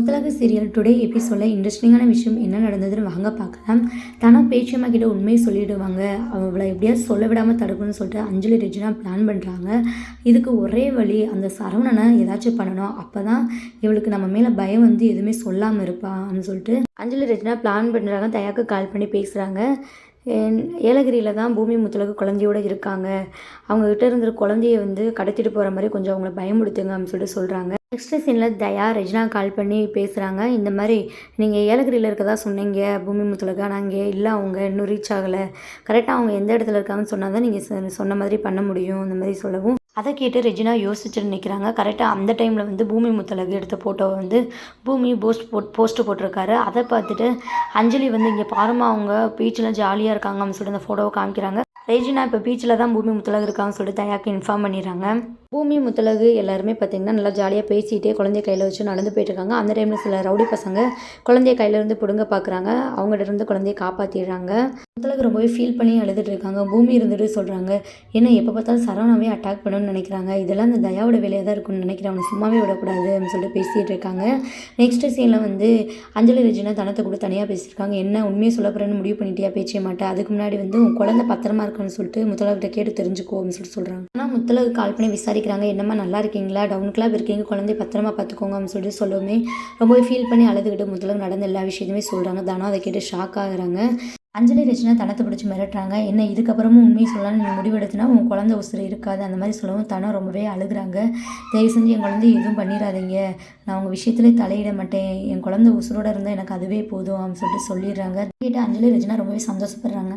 Muthazhagu serial today எபிசோடில் இன்ட்ரெஸ்டிங்கான விஷயம் என்ன நடந்ததுன்னு வாங்க பார்க்கலாம். தானா பேச்சியம்மா கிட்ட உண்மையை சொல்லிடுவாங்க. அவளை எப்படியாவது சொல்ல விடாமல் தடுக்கணும்னு சொல்லிட்டு அஞ்சலி ரெஜினா பிளான் பண்ணுறாங்க இதுக்கு ஒரே வழி அந்த சரவணனை ஏதாச்சும் பண்ணணும். அப்போ தான் இவளுக்கு நம்ம மேலே பயம் வந்து எதுவுமே சொல்லாமல் இருப்பான்னு சொல்லிட்டு அஞ்சலி ரெஜினா பிளான் பண்ணுறாங்க தயாக்கு கால் பண்ணி பேசுகிறாங்க ஏலகிரியில் தான் பூமி முத்தலகு குழந்தையோடு இருக்காங்க. அவங்கக்கிட்ட இருந்த குழந்தைய வந்து கடத்திட்டு போகிற மாதிரி கொஞ்சம் அவங்கள பயமுடுத்துங்க அப்படின்னு சொல்லிட்டு சொல்கிறாங்க நெக்ஸ்ட் சீனில் தயா ரெஜினா கால் பண்ணி பேசுகிறாங்க இந்த மாதிரி நீங்கள் ஏலகிரியில் இருக்கதா சொன்னீங்க பூமி முத்தலகு ஆனால் இங்கே இல்லை அவங்க இன்னும் ரீச் ஆகலை. கரெக்டாக அவங்க எந்த இடத்துல இருக்காங்கன்னு சொன்னால் தான் நீங்கள் சொன்ன மாதிரி பண்ண முடியும். இந்த மாதிரி சொல்லவும் அதை கேட்டு ரெஜினா யோசிச்சுட்டு நிற்கிறாங்க கரெக்டாக அந்த டைமில் வந்து பூமி முத்தலகு எடுத்த ஃபோட்டோவை வந்து பூமி போஸ்ட் போட் போஸ்ட்டு போட்டிருக்காரு. அதை பார்த்துட்டு அஞ்சலி வந்து இங்கே பாருமா அவங்க பீச்சில் ஜாலியாக இருக்காங்க அப்படின்னு சொல்லிட்டு அந்த ஃபோட்டோவை காமிக்கிறாங்க. ரெஜினா இப்போ பீச்சில் தான் பூமி முத்தலகு இருக்காங்கன்னு சொல்லிட்டு தயாக்கு இன்ஃபார்ம் பண்ணிடுறாங்க. பூமி முத்தலகு எல்லாருமே பார்த்திங்கன்னா நல்லா ஜாலியாக பேசிகிட்டே குழந்தைய கையில் வச்சு நடந்து போயிட்டுருக்காங்க. அந்த டைமில் சில ரவுடி பசங்க குழந்தைய கையிலேருந்து பிடுங்க பார்க்குறாங்க அவங்ககிட்ட இருந்து குழந்தைய காப்பாற்றிடுறாங்க முத்தலகு ரொம்பவே ஃபீல் பண்ணி அழுதுட்டு இருக்காங்க. பூமி இருந்துட்டு சொல்கிறாங்க ஏன்னா எப்போ பார்த்தாலும் சரவணாவே அட்டாக் பண்ணணும்னு நினைக்கிறாங்க. இதெல்லாம் அந்த தயாவோட வேலையாக தான் இருக்கும்னு நினைக்கிறேன். அவனை சும்மாவே விடக்கூடாது அப்படின்னு சொல்லிட்டு பேசிகிட்டு இருக்காங்க. நெக்ஸ்ட் சீனில் வந்து அஞ்சலி ரெஜினா தனத்தை கூட தனியாக பேசியிருக்காங்க. என்ன உண்மையை சொல்ல போகிறேன்னு முடிவு பண்ணிட்டியா? பேச்சே மாட்டேன் அதுக்கு முன்னாடி வந்து உன் குழந்தை பத்திரமா இருக்குன்னு சொல்லிட்டு முத்தலகிட்ட கேட்டு தெரிஞ்சுக்கோ அப்படின்னு சொல்லிட்டு சொல்கிறாங்க ஆனால் முத்தலகு கால் பண்ணி அடிக்கிறாங்க என்னம்மா நல்லா இருக்கீங்களா? டவுன் கிளாப் இருக்கீங்க குழந்தைய பத்திரமா பார்த்துக்கோங்க அப்படின்னு சொல்லிட்டு சொல்லவுமே ரொம்பவே ஃபீல் பண்ணி அழுதுகிட்டு முதல்ல நடந்த எல்லா விஷயத்தையுமே சொல்கிறாங்க தானோ அதை கேட்டு ஷாக் ஆகுறாங்க. அஞ்சலி ரச்சனா தனத்தை பிடிச்சி மிரட்டுறாங்க. என்ன இதுக்கப்புறமும் உண்மையை சொல்லலாம்னு நீ முடிவெடுத்துனா உன் குழந்தை உசுறு இருக்காது. அந்த மாதிரி சொல்லவும் தனம் ரொம்பவே அழுகுறாங்க. தயவு செஞ்சு என் குழந்தை எதுவும் பண்ணிடாதீங்க நான் உங்கள் விஷயத்துல தலையிட மாட்டேன். என் குழந்தை உசுரோட இருந்தால் எனக்கு அதுவே போதும் அப்படின்னு சொல்லிட்டு சொல்லிடுறாங்க. கேட்டு அஞ்சலி ரச்சனா ரொம்பவே சந்தோஷப்படுறாங்க.